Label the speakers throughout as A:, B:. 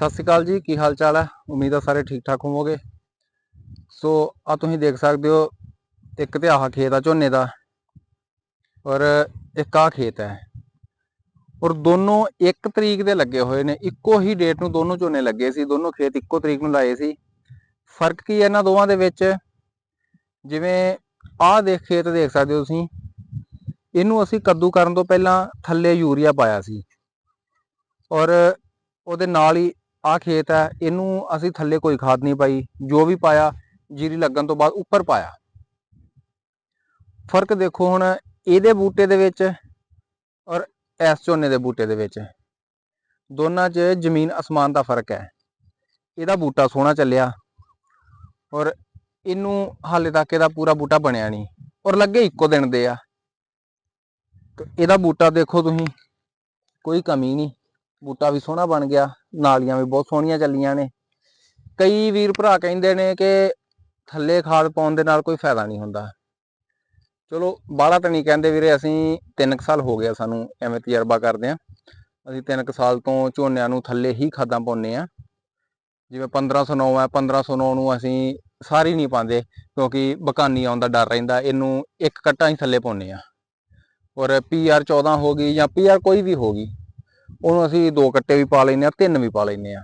A: ਸਤਿ ਸ਼੍ਰੀ ਅਕਾਲ ਜੀ, ਕੀ ਹਾਲ ਚਾਲ ਹੈ? ਉਮੀਦ ਆ ਸਾਰੇ ਠੀਕ ਠਾਕ ਹੋਵੋਗੇ। ਸੋ ਆ ਤੁਸੀਂ ਦੇਖ ਸਕਦੇ ਹੋ, ਇੱਕ ਤੇ ਆਹ ਖੇਤ ਆ ਝੋਨੇ ਦਾ ਔਰ ਇੱਕ ਆ ਖੇਤ ਹੈ। ਔਰ ਦੋਨੋਂ ਇੱਕ ਤਰੀਕ ਦੇ ਲੱਗੇ ਹੋਏ ਨੇ, ਇੱਕੋ ਹੀ ਡੇਟ ਨੂੰ ਦੋਨੋਂ ਝੋਨੇ ਲੱਗੇ ਸੀ, ਦੋਨੋਂ ਖੇਤ ਇੱਕੋ ਤਰੀਕ ਨੂੰ ਲਾਏ ਸੀ। ਫ਼ਰਕ ਕੀ ਹੈ ਇਹਨਾਂ ਦੋਵਾਂ ਦੇ ਵਿੱਚ? ਜਿਵੇਂ ਆਹ ਦੇਖ ਖੇਤ ਦੇਖ ਸਕਦੇ ਹੋ ਤੁਸੀਂ, ਇਹਨੂੰ ਅਸੀਂ ਕੱਦੂ ਕਰਨ ਤੋਂ ਪਹਿਲਾਂ ਥੱਲੇ ਯੂਰੀਆ ਪਾਇਆ ਸੀ। ਔਰ ਉਹਦੇ ਨਾਲ ਹੀ ਆ ਖੇਤ ਹੈ, ਇਹਨੂੰ ਅਸੀਂ ਥੱਲੇ ਕੋਈ ਖਾਦ ਨਹੀਂ ਪਾਈ, ਜੋ ਵੀ ਪਾਇਆ, ਜੀਰੀ ਲੱਗਣ ਤੋਂ ਬਾਅਦ ਉੱਪਰ ਪਾਇਆ। ਫ਼ਰਕ ਦੇਖੋ ਹੁਣ ਇਹਦੇ ਬੂਟੇ ਦੇ ਵਿੱਚ ਔਰ ਇਸ ਝੋਨੇ ਦੇ ਬੂਟੇ ਦੇ ਵਿੱਚ। ਦੋਨਾਂ 'ਚ ਜ਼ਮੀਨ ਅਸਮਾਨ ਦਾ ਫ਼ਰਕ ਹੈ। ਇਹਦਾ ਬੂਟਾ ਸੋਹਣਾ ਚੱਲਿਆ ਔਰ ਇਹਨੂੰ ਹਾਲੇ ਤੱਕ ਇਹਦਾ ਪੂਰਾ ਬੂਟਾ ਬਣਿਆ ਨਹੀਂ ਔਰ ਲੱਗੇ ਇੱਕੋ ਦਿਨ ਦੇ ਆ। ਇਹਦਾ ਬੂਟਾ ਦੇਖੋ ਤੁਸੀਂ, ਕੋਈ ਕਮੀ ਨਹੀਂ। ਬੂਟਾ ਵੀ ਸੋਹਣਾ ਬਣ ਗਿਆ, ਨਾਲੀਆਂ ਵੀ ਬਹੁਤ ਸੋਹਣੀਆਂ ਚੱਲੀਆਂ ਨੇ। ਕਈ ਵੀਰ ਭਰਾ ਕਹਿੰਦੇ ਨੇ ਕਿ ਥੱਲੇ ਖਾਦ ਪਾਉਣ ਦੇ ਨਾਲ ਕੋਈ ਫਾਇਦਾ ਨਹੀਂ ਹੁੰਦਾ। ਚਲੋ, ਬਾਹਲਾ ਤਾਂ ਨਹੀਂ ਕਹਿੰਦੇ ਵੀਰੇ, ਅਸੀਂ 3 ਸਾਲ ਹੋ ਗਿਆ ਸਾਨੂੰ ਐਵੇਂ ਤਜਰਬਾ ਕਰਦੇ ਆ। ਅਸੀਂ 3 ਸਾਲ ਤੋਂ ਝੋਨਿਆਂ ਨੂੰ ਥੱਲੇ ਹੀ ਖਾਦਾਂ ਪਾਉਂਦੇ ਆ। ਜਿਵੇਂ 1509 ਹੈ 1509 ਨੂੰ ਅਸੀਂ ਸਾਰੀ ਨਹੀਂ ਪਾਉਂਦੇ, ਕਿਉਂਕਿ ਬਕਾਨੀ ਆਉਣ ਦਾ ਡਰ ਰਹਿੰਦਾ, ਇਹਨੂੰ ਇੱਕ ਕੱਟਾ ਹੀ ਥੱਲੇ ਪਾਉਂਦੇ ਆ। ਔਰ ਪੀਆਰ 14 ਹੋ ਗਈ ਜਾਂ ਪੀਆਰ ਕੋਈ ਵੀ ਹੋ ਗਈ ਉਹਨੂੰ ਅਸੀਂ ਦੋ ਕੱਟੇ ਵੀ ਪਾ ਲੈਨੇ ਆ ਤਿੰਨ ਵੀ ਪਾ ਲੈਨੇ ਆ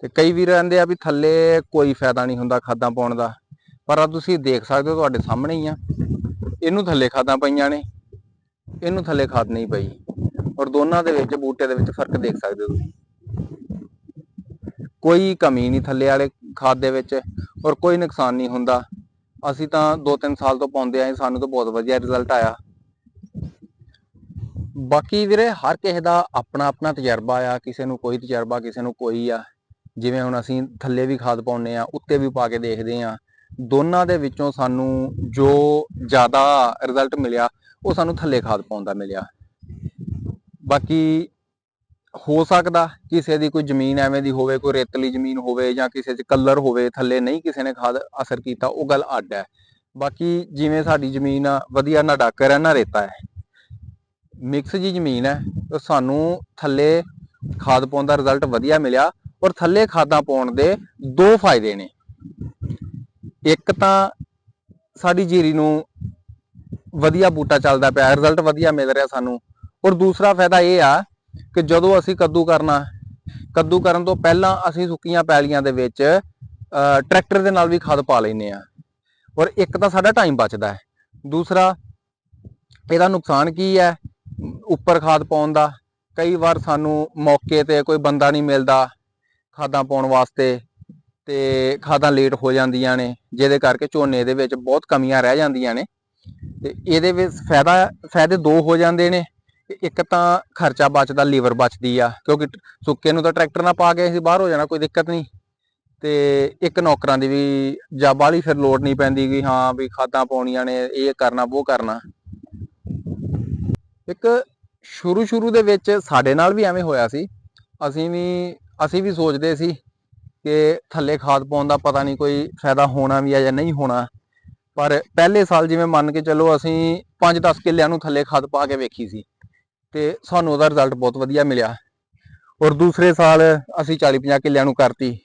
A: ਤੇ ਕਈ ਵੀਰ ਕਹਿੰਦੇ ਆ ਵੀ ਥੱਲੇ ਕੋਈ ਫਾਇਦਾ ਨਹੀਂ ਹੁੰਦਾ ਖਾਦਾਂ ਪਾਉਣ ਦਾ, ਪਰ ਆ ਤੁਸੀਂ ਦੇਖ ਸਕਦੇ ਹੋ ਤੁਹਾਡੇ ਸਾਹਮਣੇ ਹੀ ਆ। ਇਹਨੂੰ ਥੱਲੇ ਖਾਦਾਂ ਪਈਆਂ ਨੇ, ਇਹਨੂੰ ਥੱਲੇ ਖਾਦ ਨਹੀਂ ਪਈ। ਔਰ ਦੋਨਾਂ ਦੇ ਵਿੱਚ, ਬੂਟੇ ਦੇ ਵਿੱਚ ਫ਼ਰਕ ਦੇਖ ਸਕਦੇ ਹੋ ਤੁਸੀਂ। ਕੋਈ ਕਮੀ ਨਹੀਂ ਥੱਲੇ ਵਾਲੇ ਖਾਦ ਦੇ ਵਿੱਚ, ਔਰ ਕੋਈ ਨੁਕਸਾਨ ਨਹੀਂ ਹੁੰਦਾ। ਅਸੀਂ ਤਾਂ 2-3 ਸਾਲ ਤੋਂ ਪਾਉਂਦੇ ਆਏ ਸਾਨੂੰ ਤਾਂ ਬਹੁਤ ਵਧੀਆ ਰਿਜ਼ਲਟ ਆਇਆ। ਬਾਕੀ ਵੀਰੇ, ਹਰ ਕਿਸੇ ਦਾ ਆਪਣਾ ਆਪਣਾ ਤਜਰਬਾ ਆ, ਕਿਸੇ ਨੂੰ ਕੋਈ ਤਜਰਬਾ, ਕਿਸੇ ਨੂੰ ਕੋਈ ਆ। ਜਿਵੇਂ ਹੁਣ ਅਸੀਂ ਥੱਲੇ ਵੀ ਖਾਦ ਪਾਉਨੇ ਆ, ਉੱਤੇ ਵੀ ਪਾ ਕੇ ਦੇਖਦੇ ਆ। ਦੋਨਾਂ ਦੇ ਵਿੱਚੋਂ ਸਾਨੂੰ ਜੋ ਜ਼ਿਆਦਾ ਰਿਜ਼ਲਟ ਮਿਲਿਆ, ਉਹ ਸਾਨੂੰ ਥੱਲੇ ਖਾਦ ਪਾਉਣ ਦਾ ਮਿਲਿਆ। ਬਾਕੀ ਹੋ ਸਕਦਾ ਕਿਸੇ ਦੀ ਕੋਈ ਜ਼ਮੀਨ ਐਵੇਂ ਦੀ ਹੋਵੇ, ਕੋਈ ਰੇਤਲੀ ਜ਼ਮੀਨ ਹੋਵੇ ਜਾਂ ਕਿਸੇ 'ਚ ਕਲਰ ਹੋਵੇ, ਥੱਲੇ ਨਹੀਂ ਕਿਸੇ ਨੇ ਖਾਦ ਅਸਰ ਕੀਤਾ, ਉਹ ਗੱਲ ਅੱਡ ਹੈ। ਬਾਕੀ ਜਿਵੇਂ ਸਾਡੀ ਜ਼ਮੀਨ ਵਧੀਆ ਨਾ ਡਾਕਰ ਹੈ, ਨਾ ਰੇਤਾ ਹੈ। ਮਿਕਸ ਜੀ ਜ਼ਮੀਨ ਹੈ, ਤਾਂ ਸਾਨੂੰ ਥੱਲੇ ਖਾਦ ਪਾਉਣ ਦਾ ਰਿਜ਼ਲਟ ਵਧੀਆ ਮਿਲਿਆ ਔਰ ਥੱਲੇ ਖਾਦਾਂ ਪਾਉਣ ਦੇ ਦੋ ਫਾਇਦੇ ਨੇ। ਇੱਕ ਤਾਂ ਸਾਡੀ ਜੀਰੀ ਨੂੰ ਵਧੀਆ ਬੂਟਾ ਚੱਲਦਾ ਪਿਆ ਰਿਜ਼ਲਟ ਵਧੀਆ ਮਿਲ ਰਿਹਾ ਸਾਨੂੰ। ਔਰ ਦੂਸਰਾ ਫਾਇਦਾ ਇਹ ਆ ਕਿ ਜਦੋਂ ਅਸੀਂ ਕੱਦੂ ਕਰਨਾ, ਕੱਦੂ ਕਰਨ ਤੋਂ ਪਹਿਲਾਂ ਅਸੀਂ ਸੁੱਕੀਆਂ ਪੈਲੀਆਂ ਦੇ ਵਿੱਚ ਟਰੈਕਟਰ ਦੇ ਨਾਲ ਵੀ ਖਾਦ ਪਾ ਲੈਨੇ ਆ ਔਰ ਇੱਕ ਤਾਂ ਸਾਡਾ ਟਾਈਮ ਬਚਦਾ ਹੈ। ਦੂਸਰਾ, ਇਹਦਾ ਨੁਕਸਾਨ ਕੀ ਹੈ? ਉੱਪਰ ਖਾਦ ਪਾਉਣ ਦਾ, ਕਈ ਵਾਰ ਸਾਨੂੰ ਮੌਕੇ ਤੇ ਕੋਈ ਬੰਦਾ ਨਹੀਂ ਮਿਲਦਾ ਖਾਦਾਂ ਪਾਉਣ ਵਾਸਤੇ ਤੇ ਖਾਦਾਂ ਲੇਟ ਹੋ ਜਾਂਦੀਆਂ ਨੇ, ਜਿਹਦੇ ਕਰਕੇ ਝੋਨੇ ਦੇ ਵਿੱਚ ਬਹੁਤ ਕਮੀਆਂ ਰਹਿ ਜਾਂਦੀਆਂ ਨੇ ਤੇ ਇਹਦੇ ਵਿੱਚ ਫਾਇਦਾ, ਫਾਇਦੇ ਦੋ ਹੋ ਜਾਂਦੇ ਨੇ, ਇੱਕ ਤਾਂ ਖਰਚਾ ਬਚਦਾ, ਲੀਵਰ ਬਚਦੀ ਆ, ਕਿਉਂਕਿ ਸੁੱਕੇ ਨੂੰ ਤਾਂ ਟਰੈਕਟਰ ਨਾਲ ਪਾ ਕੇ ਅਸੀਂ ਬਾਹਰ ਹੋ ਜਾਣਾ, ਕੋਈ ਦਿੱਕਤ ਨਹੀਂ ਤੇ ਇੱਕ ਨੌਕਰਾਂ ਦੀ ਵੀ ਜਾਂ ਬਾਹਲੀ ਫਿਰ ਲੋਡ ਨਹੀਂ ਪੈਂਦੀ ਕਿ ਹਾਂ ਵੀ ਖਾਦਾਂ ਪਾਉਣੀਆਂ ਨੇ, ਇਹ ਕਰਨਾ, ਉਹ ਕਰਨਾ। ਇੱਕ ਸ਼ੁਰੂ ਸ਼ੁਰੂ ਦੇ ਵਿੱਚ ਸਾਡੇ ਨਾਲ ਵੀ ਐਵੇਂ ਹੋਇਆ ਸੀ। ਅਸੀਂ ਵੀ ਅਸੀਂ ਵੀ ਸੋਚਦੇ ਸੀ ਕਿ ਥੱਲੇ ਖਾਦ ਪਾਉਣ ਦਾ ਪਤਾ ਨਹੀਂ ਕੋਈ ਫਾਇਦਾ ਹੋਣਾ ਵੀ ਆ ਜਾਂ ਨਹੀਂ ਹੋਣਾ। ਪਰ ਪਹਿਲੇ ਸਾਲ ਜਿਵੇਂ ਮੰਨ ਕੇ ਚੱਲੋ ਅਸੀਂ 5-10 ਕਿੱਲਿਆਂ ਨੂੰ ਥੱਲੇ ਖਾਦ ਪਾ ਕੇ ਵੇਖੀ ਸੀ ਤੇ ਸਾਨੂੰ ਉਹਦਾ ਰਿਜ਼ਲਟ ਬਹੁਤ ਵਧੀਆ ਮਿਲਿਆ। ਔਰ ਦੂਸਰੇ ਸਾਲ ਅਸੀਂ 40-50 ਕਿੱਲਿਆਂ ਨੂੰ ਕਰਤੀ,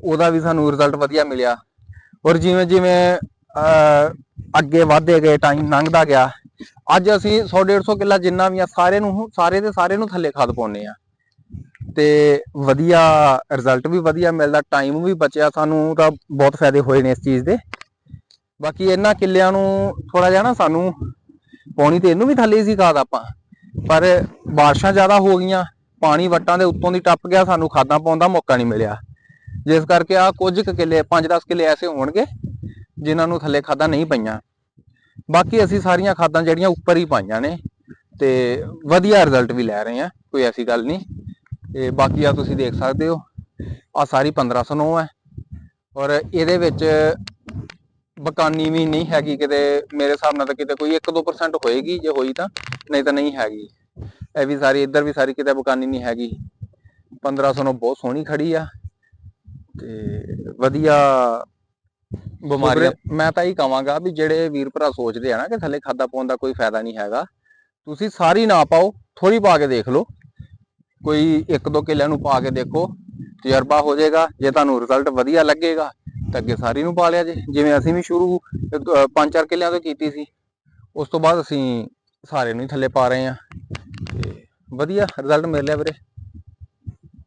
A: ਉਹਦਾ ਵੀ ਸਾਨੂੰ ਰਿਜ਼ਲਟ ਵਧੀਆ ਮਿਲਿਆ। ਔਰ ਜਿਵੇਂ ਜਿਵੇਂ ਅੱਗੇ ਵਧਦੇ ਗਏ ਟਾਈਮ ਲੰਘਦਾ ਗਿਆ ਅੱਜ ਅਸੀਂ 100-150 ਕਿੱਲਾ ਜਿੰਨਾ ਵੀ ਆ, ਸਾਰੇ ਨੂੰ ਸਾਰੇ ਦੇ ਸਾਰੇ ਨੂੰ ਥੱਲੇ ਖਾਦ ਪਾਉਨੇ ਆ। ਤੇ ਵਧੀਆ ਰਿਜ਼ਲਟ ਵੀ ਵਧੀਆ ਮਿਲਦਾ ਟਾਈਮ ਵੀ ਬਚਿਆ ਸਾਨੂੰ, ਤਾਂ ਬਹੁਤ ਫਾਇਦੇ ਹੋਏ ਨੇ ਇਸ ਚੀਜ਼ ਦੇ। ਬਾਕੀ ਇਹਨਾਂ ਕਿੱਲਿਆਂ ਨੂੰ ਥੋੜਾ ਜਿਹਾ ਨਾ ਸਾਨੂੰ ਪਾਉਣੀ ਤੇ ਇਹਨੂੰ ਵੀ ਥੱਲੇ ਸੀ ਖਾਦ ਆਪਾਂ। ਪਰ ਬਾਰਿਸ਼ਾਂ ਜ਼ਿਆਦਾ ਹੋ ਗਈਆਂ, ਪਾਣੀ ਵੱਟਾਂ ਦੇ ਉੱਤੋਂ ਦੀ ਟੱਪ ਗਿਆ, ਸਾਨੂੰ ਖਾਦਾਂ ਪਾਉਣ ਦਾ ਮੌਕਾ ਨਹੀਂ ਮਿਲਿਆ। ਜਿਸ ਕਰਕੇ ਆ ਕੁਝ ਕੁ ਕਿੱਲੇ 5-10 ਕਿੱਲੇ ਐਸੇ ਹੋਣਗੇ, ਜਿਨ੍ਹਾਂ ਨੂੰ ਥੱਲੇ ਖਾਦਾਂ ਨਹੀਂ ਪਈਆਂ। ਬਾਕੀ ਅਸੀਂ ਸਾਰੀਆਂ ਖਾਦਾਂ ਜਿਹੜੀਆਂ ਉੱਪਰ ਹੀ ਪਾਈਆਂ ਨੇ ਤੇ ਵਧੀਆ ਰਿਜ਼ਲਟ ਵੀ ਲੈ ਰਹੇ ਆ ਕੋਈ ਐਸੀ ਗੱਲ ਨਹੀਂ। ਤੇ ਬਾਕੀ ਆ ਤੁਸੀਂ ਦੇਖ ਸਕਦੇ ਹੋ ਆ ਸਾਰੀ 1509 ਹੈ। ਔਰ ਇਹਦੇ ਵਿੱਚ ਬਕਾਨੀ ਵੀ ਨਹੀਂ ਹੈਗੀ, ਕਿਤੇ ਮੇਰੇ ਹਿਸਾਬ ਨਾਲ ਤਾਂ ਕਿਤੇ ਕੋਈ 1-2% ਹੋਏਗੀ, ਜੇ ਹੋਈ ਤਾਂ, ਨਹੀਂ ਤਾਂ ਨਹੀਂ ਹੈਗੀ। ਇਹ ਵੀ ਸਾਰੀ, ਇੱਧਰ ਵੀ ਸਾਰੀ ਕਿਤੇ ਬਕਾਨੀ ਨਹੀਂ ਹੈਗੀ। 1509 ਬਹੁਤ ਸੋਹਣੀ ਖੜੀ ਆ। ਤੇ ਵਧੀਆ ਬਿਮਾਰੀਆਂ ਮੈਂ ਤਾਂ ਇਹ ਕਹਾਂਗਾ ਵੀ ਜਿਹੜੇ ਵੀਰ ਭਰਾ ਸੋਚਦੇ ਆ ਨਾ ਕਿ ਥੱਲੇ ਖਾਦਾ ਪਾਉਣ ਦਾ ਕੋਈ ਫਾਇਦਾ ਨਹੀਂ ਹੈਗਾ ਤੁਸੀਂ ਸਾਰੀ ਨਾ ਪਾਓ ਥੋੜੀ ਪਾ ਕੇ ਦੇਖ ਲਓ। ਕੋਈ ਇੱਕ ਦੋ ਕਿੱਲਿਆਂ ਨੂੰ ਪਾ ਕੇ ਦੇਖੋ ਤਜਰਬਾ ਹੋ ਜਾਏਗਾ ਜੇ ਤੁਹਾਨੂੰ ਰਿਜ਼ਲਟ ਵਧੀਆ ਲੱਗੇਗਾ ਤਾਂ ਅੱਗੇ ਸਾਰੀ ਨੂੰ ਪਾ ਲਿਆ ਜੇ। ਜਿਵੇਂ ਅਸੀਂ ਵੀ ਸ਼ੁਰੂ ਪੰਜ ਚਾਰ ਕਿੱਲਿਆਂ ਤੋਂ ਕੀਤੀ ਸੀ ਉਸ ਤੋਂ ਬਾਅਦ ਅਸੀਂ ਸਾਰੇ ਨੂੰ ਹੀ ਥੱਲੇ ਪਾ ਰਹੇ ਹਾਂ। ਤੇ ਵਧੀਆ ਰਿਜ਼ਲਟ ਮਿਲ ਲਿਆ ਵੀਰੇ।